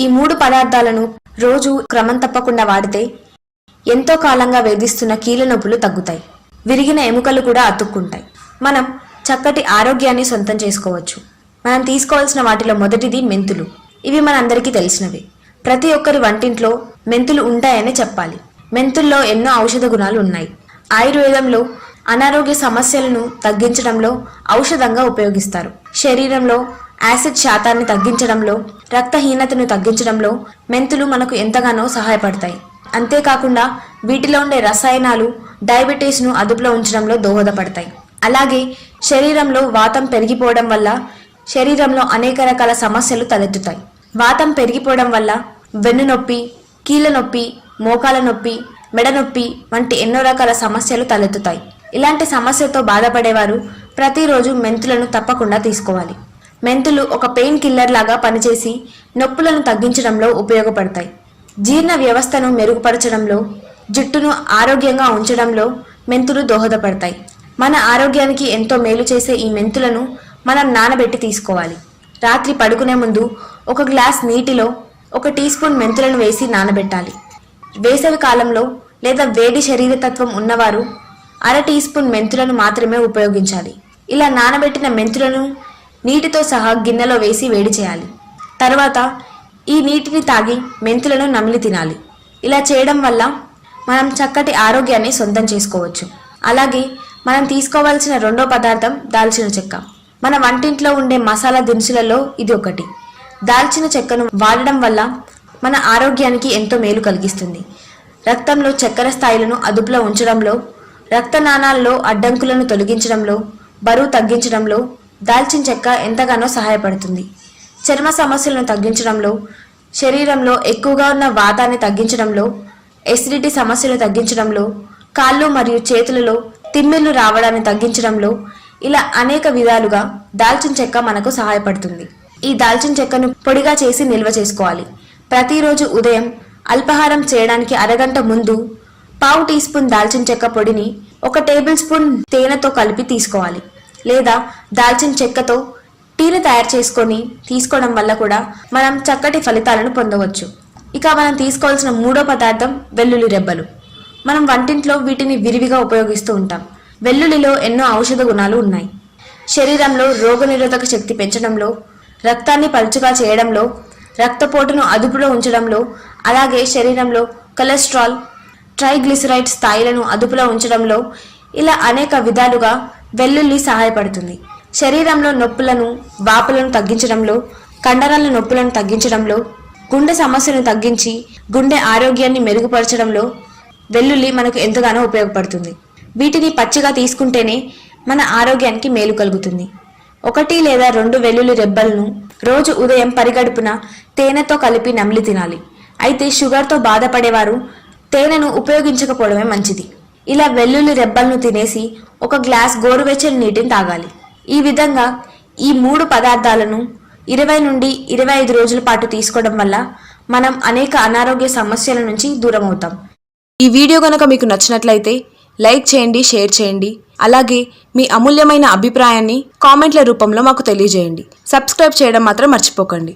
ఈ మూడు పదార్థాలను రోజు క్రమం తప్పకుండా వాడితే ఎంతో కాలంగా వేధిస్తున్న కీళ్ళ నొప్పులు తగ్గుతాయి. విరిగిన ఎముకలు కూడా అతుక్కుంటాయి. మనం చక్కటి ఆరోగ్యాన్ని సొంతం చేసుకోవచ్చు. మనం తీసుకోవాల్సిన వాటిలో మొదటిది మెంతులు. ఇవి మనందరికీ తెలిసినవి. ప్రతి ఒక్కరి వంటింట్లో మెంతులు ఉంటాయని చెప్పాలి. మెంతుల్లో ఎన్నో ఔషధ గుణాలు ఉన్నాయి. ఆయుర్వేదంలో అనారోగ్య సమస్యలను తగ్గించడంలో ఔషధంగా ఉపయోగిస్తారు. శరీరంలో యాసిడ్ శాతాన్ని తగ్గించడంలో రక్తహీనతను తగ్గించడంలో మెంతులు మనకు ఎంతగానో సహాయపడతాయి. అంతేకాకుండా వీటిలో ఉండే రసాయనాలు డయాబెటీస్ను అదుపులో ఉంచడంలో దోహదపడతాయి. అలాగే శరీరంలో వాతం పెరిగిపోవడం వల్ల శరీరంలో అనేక రకాల సమస్యలు తలెత్తుతాయి. వాతం పెరిగిపోవడం వల్ల వెన్ను నొప్పి కీళ్ళ నొప్పి మోకాల నొప్పి మెడ నొప్పి వంటి ఎన్నో రకాల సమస్యలు తలెత్తుతాయి. ఇలాంటి సమస్యతో బాధపడేవారు ప్రతిరోజు మెంతులను తప్పకుండా తీసుకోవాలి. మెంతులు ఒక పెయిన్ కిల్లర్ లాగా పనిచేసి నొప్పులను తగ్గించడంలో ఉపయోగపడతాయి. జీర్ణ వ్యవస్థను మెరుగుపరచడంలో జుట్టును ఆరోగ్యంగా ఉంచడంలో మెంతులు దోహదపడతాయి. మన ఆరోగ్యానికి ఎంతో మేలు చేసే ఈ మెంతులను మనం నానబెట్టి తీసుకోవాలి. రాత్రి పడుకునే ముందు ఒక గ్లాస్ నీటిలో ఒక టీ స్పూన్ మెంతులను వేసి నానబెట్టాలి. వేసవి కాలంలో లేదా వేడి శరీరతత్వం ఉన్నవారు అర టీ స్పూన్ మెంతులను మాత్రమే ఉపయోగించాలి. ఇలా నానబెట్టిన మెంతులను నీటితో సహా గిన్నెలో వేసి వేడి చేయాలి. తర్వాత ఈ నీటిని తాగి మెంతులను నమిలి తినాలి. ఇలా చేయడం వల్ల మనం చక్కటి ఆరోగ్యాన్ని సొంతం చేసుకోవచ్చు. అలాగే మనం తీసుకోవాల్సిన రెండో పదార్థం దాల్చిన చెక్క. మన వంటింట్లో ఉండే మసాలా దినుసులలో ఇది ఒకటి. దాల్చిన చెక్కను వాడడం వల్ల మన ఆరోగ్యానికి ఎంతో మేలు కలిగిస్తుంది. రక్తంలో చక్కెర స్థాయిలను అదుపులో ఉంచడంలో రక్తనాళాల్లో అడ్డంకులను తొలగించడంలో బరువు తగ్గించడంలో దాల్చిన చెక్క ఎంతగానో సహాయపడుతుంది. చర్మ సమస్యలను తగ్గించడంలో శరీరంలో ఎక్కువగా ఉన్న వాతాన్ని తగ్గించడంలో ఎసిడిటీ సమస్యలు తగ్గించడంలో కాళ్ళు మరియు చేతులలో తిమ్మిళ్ళు రావడాన్ని తగ్గించడంలో ఇలా అనేక విధాలుగా దాల్చిన చెక్క మనకు సహాయపడుతుంది. ఈ దాల్చిన చెక్కను పొడిగా చేసి నిల్వ చేసుకోవాలి. ప్రతిరోజు ఉదయం అల్పాహారం చేయడానికి అరగంట ముందు పావు టీ స్పూన్ దాల్చిన చెక్క పొడిని ఒక టేబుల్ స్పూన్ తేనెతో కలిపి తీసుకోవాలి. లేదా దాల్చిన చెక్కతో టీని తయారు చేసుకొని తీసుకోవడం వల్ల కూడా మనం చక్కటి ఫలితాలను పొందవచ్చు. ఇక మనం తీసుకోవాల్సిన మూడో పదార్థం వెల్లుల్లి రెబ్బలు. మనం వంటింట్లో వీటిని విరివిగా ఉపయోగిస్తూ ఉంటాం. వెల్లుల్లిలో ఎన్నో ఔషధ గుణాలు ఉన్నాయి. శరీరంలో రోగనిరోధక శక్తి పెంచడంలో రక్తాన్ని పలుచగా చేయడంలో రక్తపోటును అదుపులో ఉంచడంలో అలాగే శరీరంలో కొలెస్ట్రాల్ ట్రైగ్లిసరైడ్ స్థాయిలను అదుపులో ఉంచడంలో ఇలా అనేక విధాలుగా వెల్లుల్లి సహాయపడుతుంది. శరీరంలో నొప్పులను వాపులను తగ్గించడంలో కండరాల నొప్పులను తగ్గించడంలో గుండె సమస్యను తగ్గించి గుండె ఆరోగ్యాన్ని మెరుగుపరచడంలో వెల్లుల్లి మనకు ఎంతగానో ఉపయోగపడుతుంది. వీటిని పచ్చిగా తీసుకుంటేనే మన ఆరోగ్యానికి మేలు కలుగుతుంది. ఒకటి లేదా రెండు వెల్లుల్లి రెబ్బలను రోజు ఉదయం పరిగడుపున తేనెతో కలిపి నమిలి తినాలి. అయితే షుగర్తో బాధపడేవారు తేనెను ఉపయోగించకపోవడమే మంచిది. ఇలా వెల్లుల్లి రెబ్బలను తినేసి ఒక గ్లాస్ గోరువెచ్చని నీటిని తాగాలి. ఈ విధంగా ఈ మూడు పదార్థాలను ఇరవై నుండి ఇరవై ఐదు రోజుల పాటు తీసుకోవడం వల్ల మనం అనేక అనారోగ్య సమస్యల నుంచి దూరం అవుతాం. ఈ వీడియో కనుక మీకు నచ్చినట్లయితే లైక్ చేయండి షేర్ చేయండి. అలాగే మీ అమూల్యమైన అభిప్రాయాన్ని కామెంట్ల రూపంలో మాకు తెలియజేయండి. సబ్స్క్రైబ్ చేయడం మాత్రం మర్చిపోకండి.